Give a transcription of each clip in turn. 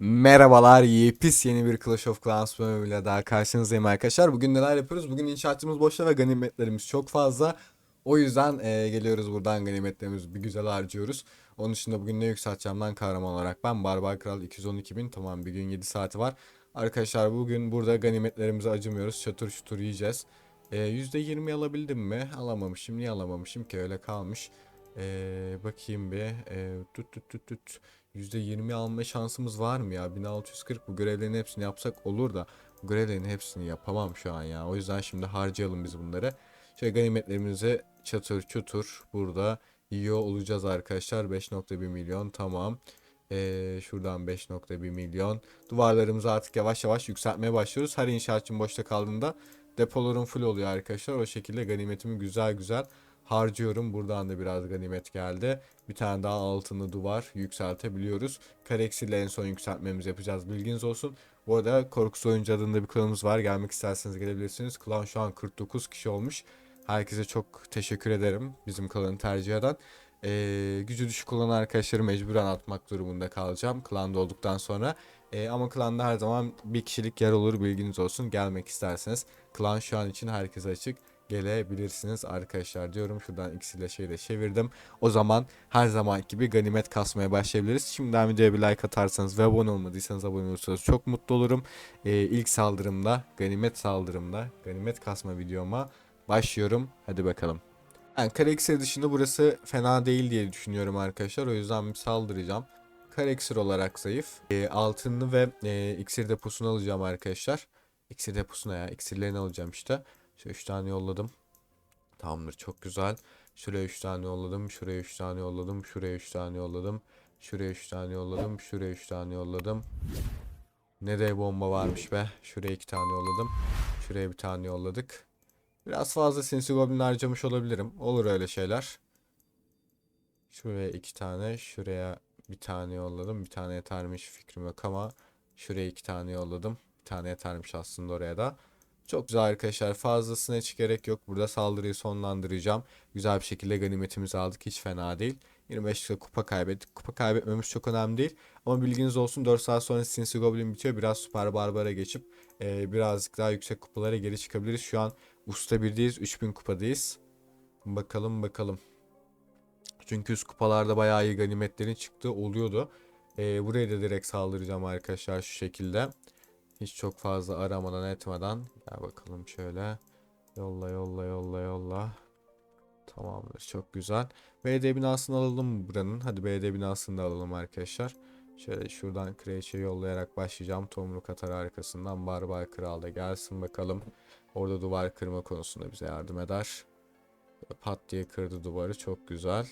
Merhabalar, yepis yeni bir Clash of Clans bölümüyle daha karşınızdayım arkadaşlar. Bugün neler yapıyoruz? Bugün inşaatçımız boşta ve ganimetlerimiz çok fazla. O yüzden eee, geliyoruz buradan ganimetlerimizi bir güzel harcıyoruz. Onun dışında bugün ne yükselteceğim lan kahraman olarak ben. Barbar Kral 212 bin tamam bir gün 7 saati var. Arkadaşlar bugün burada ganimetlerimize acımıyoruz. Çatır çutur yiyeceğiz. Eee %20 alabildim mi? Alamamışım. Niye alamamışım ki öyle kalmış. Eee, bakayım bir. Eee, tut tut tut tut. %20 alma şansımız var mı ya? 1640 bu görevlerin hepsini yapsak olur da bu görevlerin hepsini yapamam şu an ya. O yüzden şimdi harcayalım biz bunları. Şöyle ganimetlerimizi çatır çutur burada yiyor olacağız arkadaşlar. 5.1 milyon tamam. Ee, şuradan 5.1 milyon. Duvarlarımızı artık yavaş yavaş yükseltmeye başlıyoruz. Her inşaatçım boşta kaldığında depolarım full oluyor arkadaşlar. O şekilde ganimetimi güzel güzel harcıyorum. Buradan da biraz ganimet geldi. Bir tane daha altını duvar yükseltebiliyoruz. Kareksiyle en son yükseltmemizi yapacağız. Bilginiz olsun. Bu arada Korkusuz Oyuncu adında bir klanımız var. Gelmek isterseniz gelebilirsiniz. Klan şu an 49 kişi olmuş. Herkese çok teşekkür ederim. Bizim klanı tercih eden. Ee, gücü düşük olan arkadaşları mecburen atmak durumunda kalacağım. Klanda olduktan sonra. Ee, ama klanda her zaman bir kişilik yer olur. Bilginiz olsun. Gelmek isterseniz. Klan şu an için herkese açık gelebilirsiniz arkadaşlar diyorum. Şuradan ikisiyle şeyi de çevirdim. O zaman her zaman gibi ganimet kasmaya başlayabiliriz. Şimdiden videoya bir like atarsanız ve abone olmadıysanız abone olursanız çok mutlu olurum. Ee, ilk saldırımda, ganimet saldırımda, ganimet kasma videoma başlıyorum. Hadi bakalım. Yani kare iksir dışında burası fena değil diye düşünüyorum arkadaşlar. O yüzden bir saldıracağım. Kare iksir olarak zayıf. Ee, altınlı ve e, iksir deposunu alacağım arkadaşlar. İksir deposuna ya. iksirlerini alacağım işte. Şu 3 tane yolladım. Tamamdır çok güzel. Şuraya 3 tane yolladım. Şuraya 3 tane yolladım. Şuraya 3 tane yolladım. Şuraya 3 tane yolladım. Şuraya 3 tane yolladım. Ne de bomba varmış be. Şuraya 2 tane yolladım. Şuraya bir tane yolladık. Biraz fazla sinsi goblin harcamış olabilirim. Olur öyle şeyler. Şuraya 2 tane. Şuraya bir tane yolladım. Bir tane yetermiş fikrim yok ama. Şuraya 2 tane yolladım. Bir tane yetermiş aslında oraya da. Çok güzel arkadaşlar. Fazlasına hiç gerek yok. Burada saldırıyı sonlandıracağım. Güzel bir şekilde ganimetimizi aldık. Hiç fena değil. 25 kupa kaybettik. Kupa kaybetmemiz çok önemli değil. Ama bilginiz olsun 4 saat sonra Sinsi Goblin bitiyor. Biraz Süper Barbar'a geçip e, birazcık daha yüksek kupalara geri çıkabiliriz. Şu an Usta 1'deyiz. 3000 kupadayız. Bakalım bakalım. Çünkü üst kupalarda bayağı iyi ganimetlerin çıktığı oluyordu. E, buraya da direkt saldıracağım arkadaşlar şu şekilde. Hiç çok fazla aramadan etmeden. Gel bakalım şöyle. Yolla yolla yolla yolla. Tamamdır çok güzel. BD binasını alalım buranın? Hadi BD binasını da alalım arkadaşlar. Şöyle şuradan Kreç'e yollayarak başlayacağım. Tomruk atar arkasından Barbar Kral da gelsin bakalım. Orada duvar kırma konusunda bize yardım eder. Pat diye kırdı duvarı çok güzel.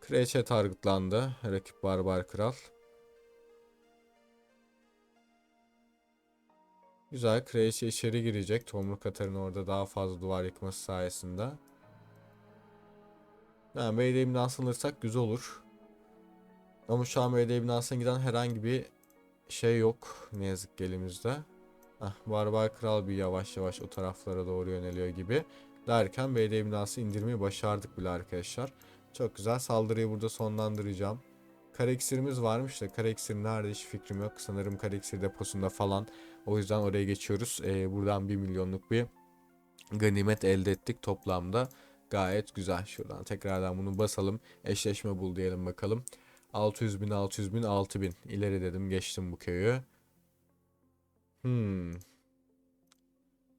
Kreç'e targetlandı. Rakip Barbar Kral. Güzel. Kraliçe içeri girecek. Tomruk atarın orada daha fazla duvar yıkması sayesinde. Yani belediye binasını alırsak güzel olur. Ama şu an belediye binasına giden herhangi bir şey yok. Ne yazık ki elimizde. Heh, Barbar Kral bir yavaş yavaş o taraflara doğru yöneliyor gibi. Derken belediye binası indirmeyi başardık bile arkadaşlar. Çok güzel. Saldırıyı burada sonlandıracağım. Kare iksirimiz varmış da kare iksir nerede hiç fikrim yok. Sanırım kare iksir deposunda falan. O yüzden oraya geçiyoruz. Ee, buradan 1 milyonluk bir ganimet elde ettik toplamda. Gayet güzel. Şuradan tekrardan bunu basalım. Eşleşme bul diyelim bakalım. 600 bin, 600 bin, 6000. İleri dedim geçtim bu köyü. Hmm.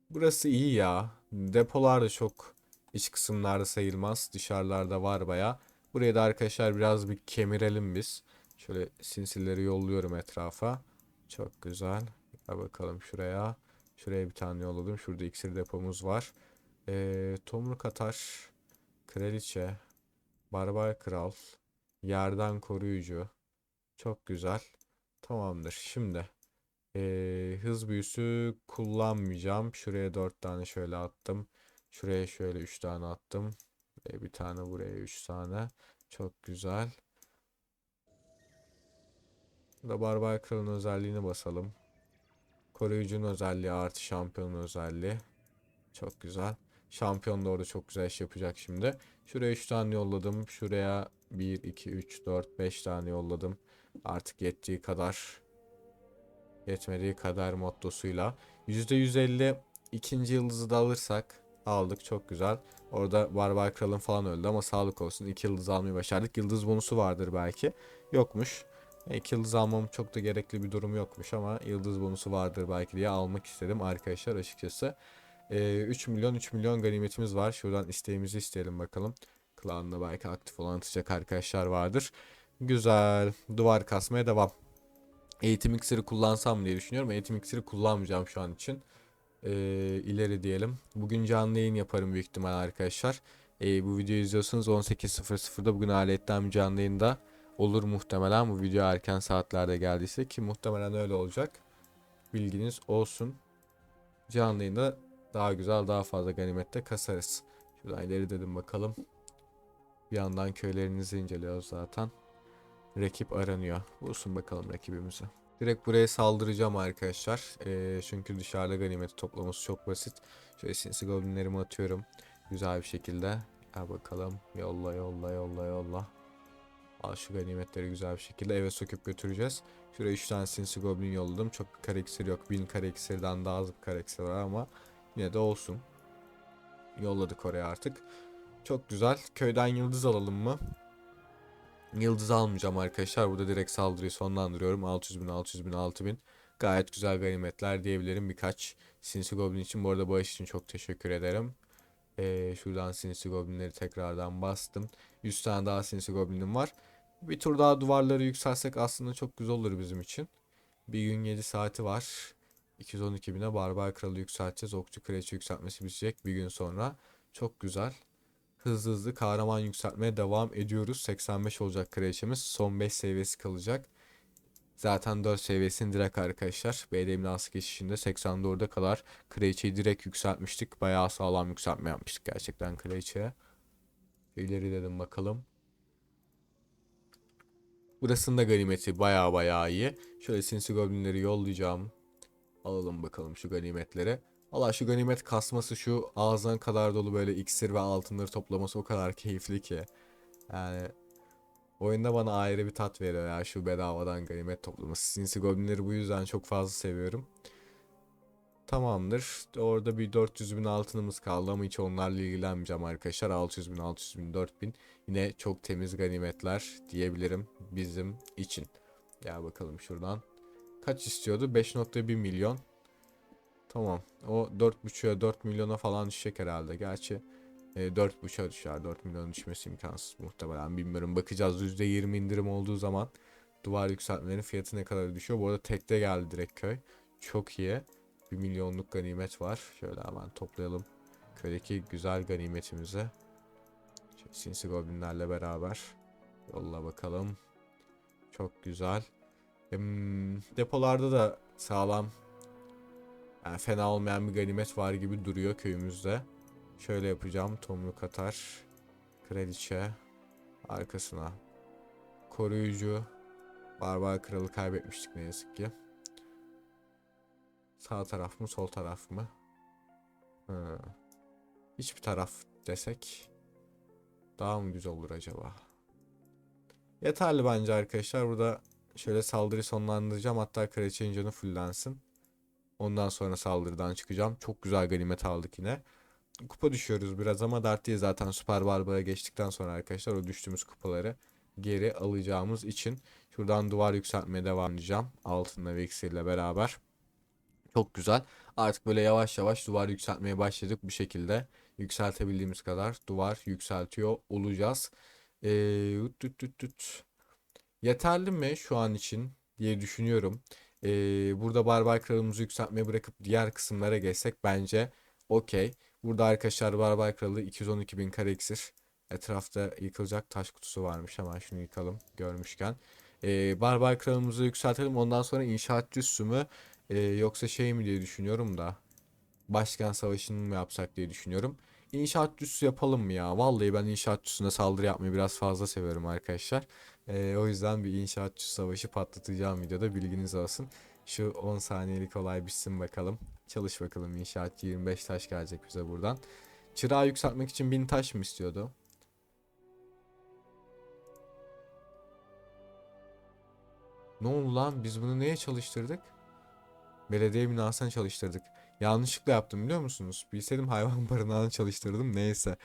Burası iyi ya. Depolar da çok iç kısımlarda sayılmaz. Dışarılarda var baya. Buraya da arkadaşlar biraz bir kemirelim biz. Şöyle sinsileri yolluyorum etrafa. Çok güzel. Gel bakalım şuraya. Şuraya bir tane yolladım. Şurada iksir depomuz var. Ee, Tomruk Atar. Kraliçe. Barbar Kral. Yerden koruyucu. Çok güzel. Tamamdır. Şimdi ee, hız büyüsü kullanmayacağım. Şuraya 4 tane şöyle attım. Şuraya şöyle 3 tane attım. Ee, bir tane buraya 3 tane. Çok güzel. Burada Barbar Kral'ın özelliğini basalım. Koruyucunun özelliği artı şampiyonun özelliği. Çok güzel. Şampiyon da orada çok güzel iş yapacak şimdi. Şuraya 3 tane yolladım. Şuraya 1, 2, 3, 4, 5 tane yolladım. Artık yettiği kadar yetmediği kadar mottosuyla. %150 ikinci yıldızı da alırsak aldık çok güzel. Orada Barbar Kral'ın falan öldü ama sağlık olsun. iki yıldız almayı başardık. Yıldız bonusu vardır belki. Yokmuş. E, İki yıldız almam çok da gerekli bir durum yokmuş ama yıldız bonusu vardır belki diye almak istedim arkadaşlar açıkçası. E, 3 milyon 3 milyon ganimetimiz var. Şuradan isteğimizi isteyelim bakalım. Klanında belki aktif olan atacak arkadaşlar vardır. Güzel. Duvar kasmaya devam. Eğitim iksiri kullansam diye düşünüyorum. Eğitim iksiri kullanmayacağım şu an için. Ee, ileri diyelim. Bugün canlı yayın yaparım büyük ihtimal arkadaşlar. Ee, bu videoyu izliyorsanız 18.00'da bugün aletten canlı yayında olur muhtemelen. Bu video erken saatlerde geldiyse ki muhtemelen öyle olacak. Bilginiz olsun. Canlı yayında daha güzel daha fazla ganimette kasarız. Şuradan ileri dedim bakalım. Bir yandan köylerinizi inceliyoruz zaten. Rakip aranıyor. Bulsun bakalım rakibimizi. Direkt buraya saldıracağım arkadaşlar. Ee, çünkü dışarıda ganimeti toplaması çok basit. Şöyle sinsi goblinlerimi atıyorum. Güzel bir şekilde. Gel bakalım. Yolla yolla yolla yolla. Al şu ganimetleri güzel bir şekilde eve söküp götüreceğiz. Şuraya 3 tane sinsi goblin yolladım. Çok bir kare yok. 1000 kare daha az bir kare var ama yine de olsun. Yolladık oraya artık. Çok güzel. Köyden yıldız alalım mı? Yıldız almayacağım arkadaşlar. Burada direkt saldırıyı sonlandırıyorum. 600 bin, 600 bin, 6000. Gayet güzel ganimetler diyebilirim. Birkaç Sinsi Goblin için bu arada bağış için çok teşekkür ederim. Ee, şuradan Sinsi Goblinleri tekrardan bastım. 100 tane daha Sinsi Goblinim var. Bir tur daha duvarları yükselsek aslında çok güzel olur bizim için. Bir gün 7 saati var. 212 bine Barbar Kralı yükselteceğiz. Okçu Kraliçe yükseltmesi bitecek bir gün sonra. Çok güzel hızlı hızlı kahraman yükseltmeye devam ediyoruz. 85 olacak kraliçemiz. Son 5 seviyesi kalacak. Zaten 4 seviyesini direkt arkadaşlar. BDM nasıl geçişinde 84'e kadar kraliçeyi direkt yükseltmiştik. Bayağı sağlam yükseltme yapmıştık gerçekten kraliçeye. İleri dedim bakalım. Burasının da ganimeti bayağı bayağı iyi. Şöyle sinsi goblinleri yollayacağım. Alalım bakalım şu ganimetleri. Allah şu ganimet kasması şu ağzına kadar dolu böyle iksir ve altınları toplaması o kadar keyifli ki. Yani oyunda bana ayrı bir tat veriyor ya şu bedavadan ganimet toplaması. Sinsi Goblinleri bu yüzden çok fazla seviyorum. Tamamdır. Orada bir 400 bin altınımız kaldı ama hiç onlarla ilgilenmeyeceğim arkadaşlar. 600 bin, 600 bin, 4000. Yine çok temiz ganimetler diyebilirim bizim için. Gel bakalım şuradan. Kaç istiyordu? 5.1 milyon. Tamam. O 4.5'a 4 milyona falan düşecek herhalde. Gerçi e, 4.5'a düşer. 4 milyon düşmesi imkansız muhtemelen. Bilmiyorum. Bakacağız. %20 indirim olduğu zaman duvar yükseltmelerin fiyatı ne kadar düşüyor. Bu arada tekte geldi direkt köy. Çok iyi. 1 milyonluk ganimet var. Şöyle hemen toplayalım. Köydeki güzel ganimetimizi. Şöyle sinsi goblinlerle beraber. Yolla bakalım. Çok güzel. Hmm, depolarda da sağlam yani fena olmayan bir ganimet var gibi duruyor köyümüzde. Şöyle yapacağım. Tomruk atar. Kraliçe. Arkasına. Koruyucu. Barbar kralı kaybetmiştik ne yazık ki. Sağ taraf mı sol taraf mı? Hı. Hiçbir taraf desek daha mı güzel olur acaba? Yeterli bence arkadaşlar. Burada şöyle saldırı sonlandıracağım. Hatta kraliçenin canı fullensin. Ondan sonra saldırıdan çıkacağım. Çok güzel ganimet aldık yine. Kupa düşüyoruz biraz ama dert değil zaten Süper Barbar'a geçtikten sonra arkadaşlar o düştüğümüz kupaları geri alacağımız için şuradan duvar yükseltmeye devam edeceğim. Altınla ve iksirle beraber. Çok güzel. Artık böyle yavaş yavaş duvar yükseltmeye başladık. Bu şekilde yükseltebildiğimiz kadar duvar yükseltiyor olacağız. Ee, tut tut tut. Yeterli mi şu an için diye düşünüyorum. Ee, burada Barbar Kralımızı yükseltmeye bırakıp diğer kısımlara geçsek bence okey. Burada arkadaşlar Barbar Kralı 212 bin kare iksir. Etrafta yıkılacak taş kutusu varmış. Hemen şunu yıkalım görmüşken. Ee, Barbar Kralımızı yükseltelim. Ondan sonra inşaat üssü mü ee, yoksa şey mi diye düşünüyorum da. Başkan savaşını mı yapsak diye düşünüyorum. İnşaat üssü yapalım mı ya? Vallahi ben inşaat üssüne saldırı yapmayı biraz fazla seviyorum arkadaşlar. Ee, o yüzden bir inşaatçı savaşı patlatacağım videoda bilginiz olsun. Şu 10 saniyelik olay bitsin bakalım. Çalış bakalım inşaatçı 25 taş gelecek bize buradan. Çırağı yükseltmek için 1000 taş mı istiyordu? Ne oldu lan? Biz bunu neye çalıştırdık? Belediye binasına çalıştırdık. Yanlışlıkla yaptım biliyor musunuz? Bilseydim hayvan barınağını çalıştırdım. Neyse.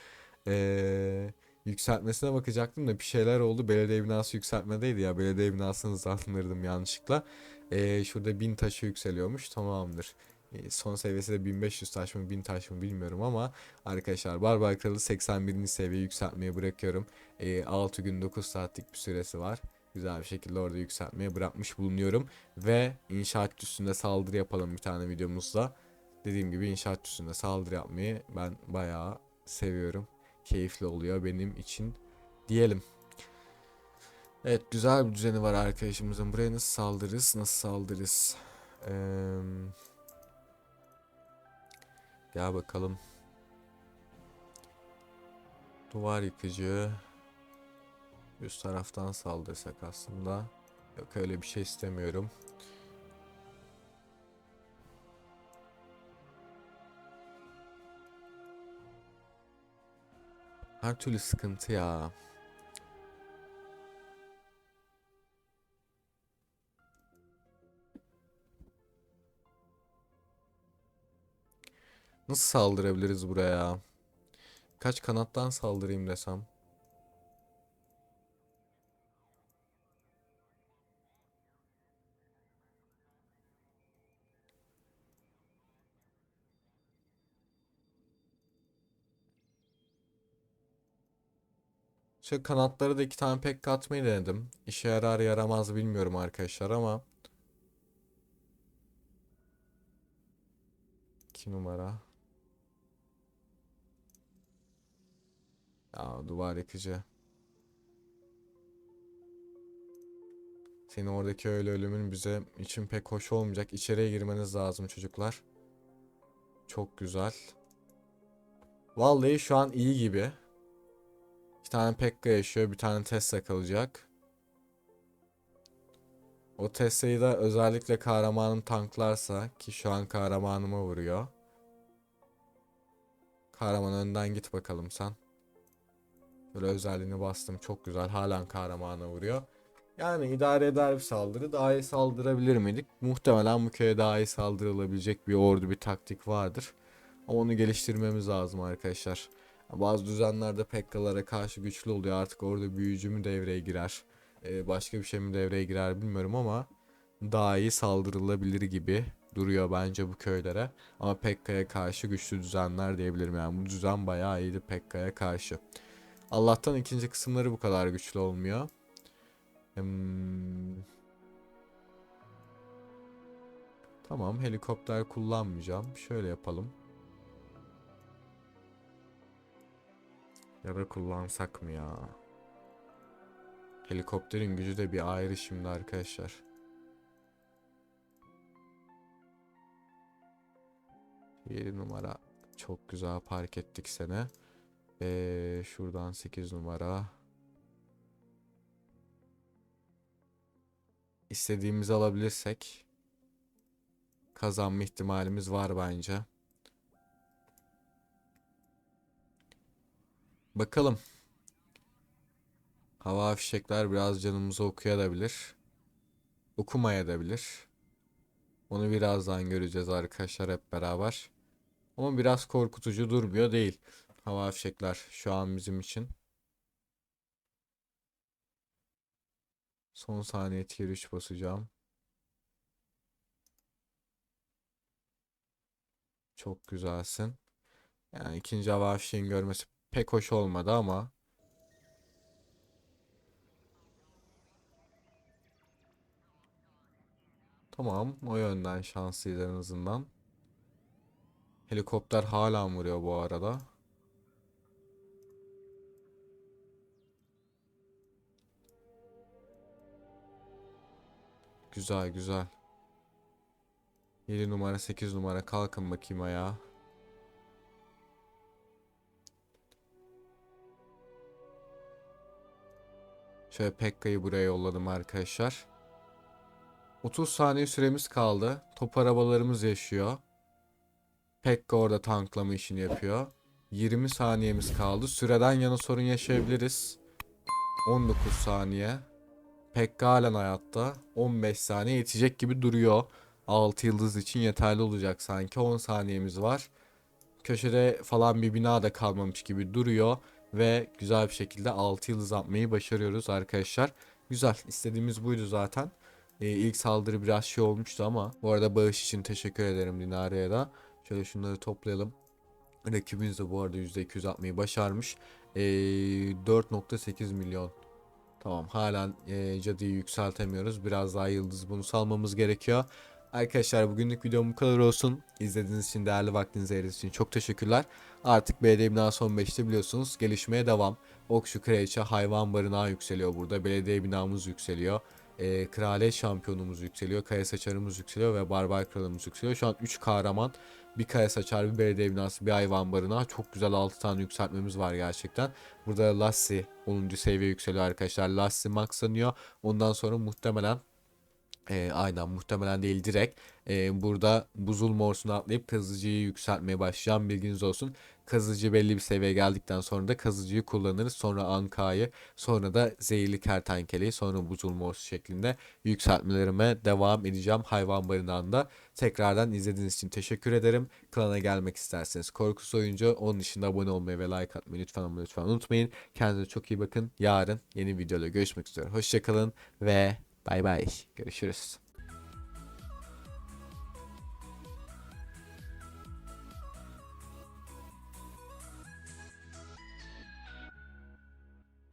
Ee, yükseltmesine bakacaktım da bir şeyler oldu. Belediye binası yükseltmedeydi ya. Belediye binasını hızlandırdım yanlışlıkla. Ee, şurada 1000 taşı yükseliyormuş. Tamamdır. Ee, son seviyesi de 1500 taş mı 1000 taş mı bilmiyorum ama arkadaşlar Barbar Kralı 81. seviye yükseltmeyi bırakıyorum. Ee, 6 gün 9 saatlik bir süresi var. Güzel bir şekilde orada yükseltmeye bırakmış bulunuyorum. Ve inşaat üstünde saldırı yapalım bir tane videomuzda. Dediğim gibi inşaat üstünde saldırı yapmayı ben bayağı seviyorum. Keyifli oluyor benim için diyelim. Evet güzel bir düzeni var arkadaşımızın. Buraya nasıl saldırırız? Nasıl saldırırız? Eee... Gel bakalım. Duvar yıkıcı. Üst taraftan saldırsak aslında. Yok öyle bir şey istemiyorum. Her türlü sıkıntı ya. Nasıl saldırabiliriz buraya? Kaç kanattan saldırayım desem? Şöyle kanatları da iki tane pek katmayı denedim. İşe yarar yaramaz bilmiyorum arkadaşlar ama. 2 numara. Ya duvar yıkıcı. Senin oradaki öyle ölümün bize için pek hoş olmayacak. İçeriye girmeniz lazım çocuklar. Çok güzel. Vallahi şu an iyi gibi. İki tane Pekka yaşıyor. Bir tane Tesla kalacak. O Tesla'yı da özellikle kahramanım tanklarsa ki şu an kahramanıma vuruyor. Kahraman önden git bakalım sen. Böyle özelliğini bastım. Çok güzel. Halen kahramana vuruyor. Yani idare eder bir saldırı. Daha iyi saldırabilir miydik? Muhtemelen bu köye daha iyi saldırılabilecek bir ordu, bir taktik vardır. Ama onu geliştirmemiz lazım arkadaşlar. Bazı düzenlerde Pekkalara karşı güçlü oluyor. Artık orada büyücü mü devreye girer? Ee, başka bir şey mi devreye girer bilmiyorum ama daha iyi saldırılabilir gibi duruyor bence bu köylere. Ama Pekka'ya karşı güçlü düzenler diyebilirim. Yani bu düzen bayağı iyiydi Pekka'ya karşı. Allah'tan ikinci kısımları bu kadar güçlü olmuyor. Hmm. Tamam helikopter kullanmayacağım. Şöyle yapalım. Ya da kullansak mı ya? Helikopterin gücü de bir ayrı şimdi arkadaşlar. Yedi numara çok güzel park ettik seni. Ee, şuradan 8 numara. İstediğimizi alabilirsek kazanma ihtimalimiz var bence. Bakalım. Hava fişekler biraz canımızı okuyabilir. Okumayabilir. Onu birazdan göreceğiz arkadaşlar hep beraber. Ama biraz korkutucu durmuyor değil. Hava fişekler şu an bizim için. Son saniye tier 3 basacağım. Çok güzelsin. Yani ikinci hava fişeğin görmesi pek hoş olmadı ama Tamam, o yönden şanslıyız en azından. Helikopter hala vuruyor bu arada. Güzel güzel. 7 numara 8 numara kalkın bakayım ayağa. Şöyle Pekka'yı buraya yolladım arkadaşlar. 30 saniye süremiz kaldı. Top arabalarımız yaşıyor. Pekka orada tanklama işini yapıyor. 20 saniyemiz kaldı. Süreden yana sorun yaşayabiliriz. 19 saniye. Pekka halen hayatta. 15 saniye yetecek gibi duruyor. 6 yıldız için yeterli olacak sanki. 10 saniyemiz var. Köşede falan bir bina da kalmamış gibi duruyor. Ve güzel bir şekilde 6 yıldız atmayı başarıyoruz arkadaşlar. Güzel. istediğimiz buydu zaten. Ee, ilk saldırı biraz şey olmuştu ama. Bu arada bağış için teşekkür ederim Dinare'ye da. Şöyle şunları toplayalım. Rakibimiz de bu arada %200 atmayı başarmış. Ee, 4.8 milyon. Tamam halen e, cadıyı yükseltemiyoruz. Biraz daha yıldız bunu salmamız gerekiyor. Arkadaşlar bugünlük videom bu kadar olsun. İzlediğiniz için değerli vaktinizi ayırdığınız için çok teşekkürler. Artık belediye binası 15'te biliyorsunuz gelişmeye devam. Okşu Kraliçe hayvan barınağı yükseliyor burada. Belediye binamız yükseliyor. E, kraliyet şampiyonumuz yükseliyor. Kaya saçarımız yükseliyor ve barbar kralımız yükseliyor. Şu an 3 kahraman bir kaya saçar, bir belediye binası, bir hayvan barınağı. Çok güzel 6 tane yükseltmemiz var gerçekten. Burada Lassi 10. seviye yükseliyor arkadaşlar. Lassi maxlanıyor. Ondan sonra muhtemelen e, aynen muhtemelen değil direkt e, burada buzul morsunu atlayıp kazıcıyı yükseltmeye başlayacağım bilginiz olsun. Kazıcı belli bir seviyeye geldikten sonra da kazıcıyı kullanırız. Sonra Anka'yı sonra da zehirli kertenkeleyi sonra buzul morsu şeklinde yükseltmelerime devam edeceğim hayvan barınağında. Tekrardan izlediğiniz için teşekkür ederim. Klana gelmek isterseniz korkusuz oyuncu onun dışında abone olmayı ve like atmayı lütfen lütfen unutmayın. Kendinize çok iyi bakın. Yarın yeni videoda görüşmek üzere. Hoşçakalın ve Bay bay. Görüşürüz.